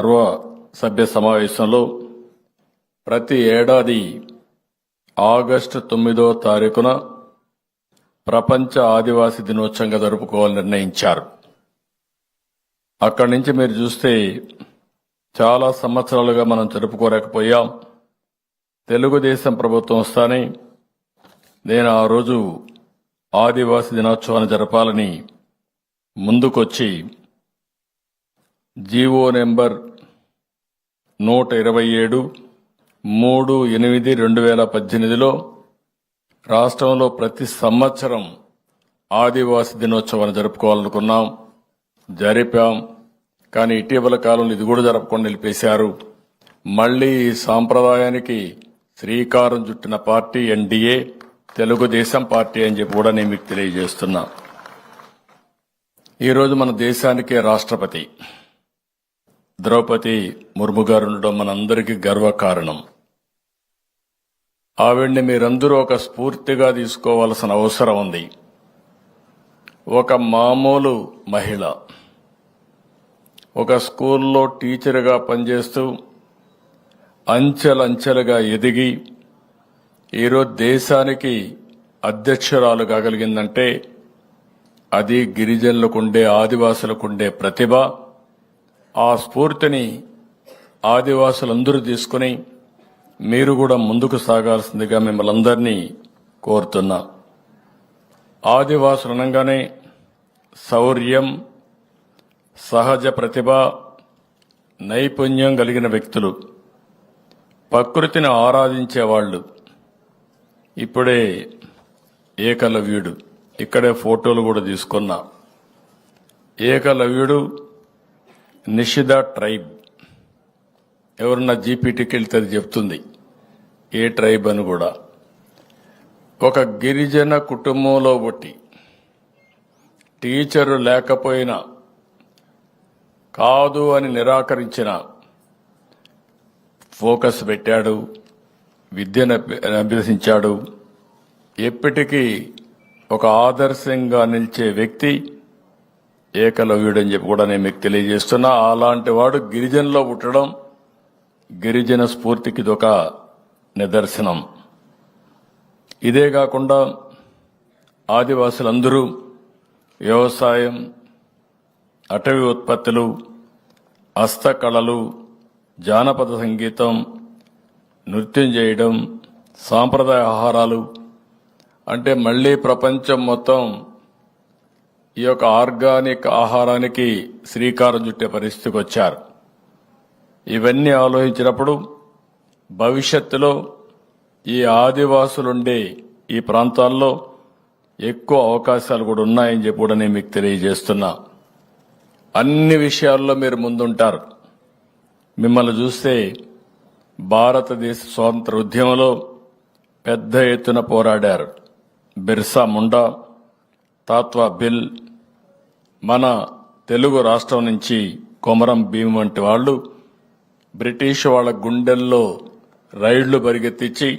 సర్వ సభ్య సమావేశంలో ప్రతి ఏడాది ఆగస్టు తొమ్మిదో తారీఖున ప్రపంచ ఆదివాసీ దినోత్సవంగా జరుపుకోవాలని నిర్ణయించారు. అక్కడి నుంచి మీరు చూస్తే చాలా సంవత్సరాలుగా మనం జరుపుకోలేకపోయాం. తెలుగుదేశం ప్రభుత్వం వస్తానే నేను ఆ రోజు ఆదివాసీ దినోత్సవాన్ని జరపాలని ముందుకొచ్చి జీవో నెంబర్ నూట ఇరవై ఏడు మూడు ఎనిమిది రెండు వేల పద్దెనిమిదిలో రాష్ట్రంలో ప్రతి సంవత్సరం ఆదివాసీ దినోత్సవాన్ని జరుపుకోవాలనుకున్నాం. జరిపాం. కానీ ఇటీవల కాలంలో ఇది కూడా జరపకుండా నిలిపేశారు. మళ్ళీ ఈ సాంప్రదాయానికి శ్రీకారం చుట్టిన పార్టీ ఎన్డీఏ తెలుగుదేశం పార్టీ అని చెప్పి కూడా నేను మీకు తెలియజేస్తున్నా. ఈరోజు మన దేశానికే రాష్ట్రపతి. ద్రౌపది ముర్ము గారు ఉండడం మనందరికీ గర్వకారణం. ఆవిడ్ని మీరందరూ ఒక స్ఫూర్తిగా తీసుకోవాల్సిన అవసరం ఉంది. ఒక మామూలు మహిళ. ఒక స్కూల్లో టీచర్గా పనిచేస్తూ అంచెలంచెలుగా ఎదిగి ఈరోజు దేశానికి అధ్యక్షురాలు కాగలిగిందంటే అది గిరిజనులకుండే ఆదివాసులకుండే ప్రతిభ. ఆ స్ఫూర్తిని ఆదివాసులందరూ తీసుకుని మీరు కూడా ముందుకు సాగాల్సిందిగా మిమ్మల్ని అందరినీ కోరుతున్నా. ఆదివాసులు అనగానే శౌర్యం సహజ ప్రతిభ నైపుణ్యం కలిగిన వ్యక్తులు. ప్రకృతిని ఆరాధించేవాళ్ళు. ఇప్పుడే ఏకలవ్యుడు. ఇక్కడే ఫోటోలు కూడా తీసుకున్నా. ఏకలవ్యుడు నిషిద ట్రైబ్. ఎవరన్నా జీపీటీకి వెళ్తే అది చెప్తుంది. ఏ ట్రైబ్ అని కూడా. ఒక గిరిజన కుటుంబంలో ఒకటి. టీచరు లేకపోయినా కాదు అని నిరాకరించిన ఫోకస్ పెట్టాడు విద్యను అభ్యసించాడు. ఎప్పటికీ ఒక ఆదర్శంగా నిలిచే వ్యక్తి ఏకలవ్యుడని చెప్పి కూడా నేను మీకు తెలియజేస్తున్నా. అలాంటి వాడు గిరిజనలో పుట్టడం గిరిజన స్ఫూర్తికి ఇదొక నిదర్శనం. ఇదే కాకుండా ఆదివాసులందరూ వ్యవసాయం అటవీ ఉత్పత్తులు హస్తకళలు జానపద సంగీతం నృత్యం చేయడం సాంప్రదాయ ఆహారాలు అంటే మళ్ళీ ప్రపంచం మొత్తం ఈ యొక్క ఆర్గానిక్ ఆహారానికి శ్రీకారం చుట్టే పరిస్థితికి వచ్చారు. ఇవన్నీ ఆలోచించినప్పుడు భవిష్యత్తులో ఈ ఆదివాసులుండే ఈ ప్రాంతాల్లో ఎక్కువ అవకాశాలు కూడా ఉన్నాయని చెప్పి కూడా నేను మీకు తెలియజేస్తున్నా. అన్ని విషయాల్లో మీరు ముందుంటారు. మిమ్మల్ని చూస్తే భారతదేశ స్వాతంత్ర ఉద్యమంలో పెద్ద ఎత్తున పోరాడారు. బిర్సా ముండా తాత్వా బిల్ మన తెలుగు రాష్ట్రం నుంచి కొమరం భీమ్ వంటి వాళ్ళు బ్రిటిష్ వాళ్ళ గుండెల్లో రైళ్ళు పరిగెత్తించి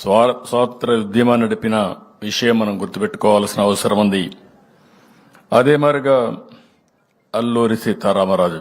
స్వాతంత్ర ఉద్యమాన్ని నడిపిన విషయం మనం గుర్తుపెట్టుకోవాల్సిన అవసరం ఉంది. అదే మరిగా అల్లూరి సీతారామరాజు.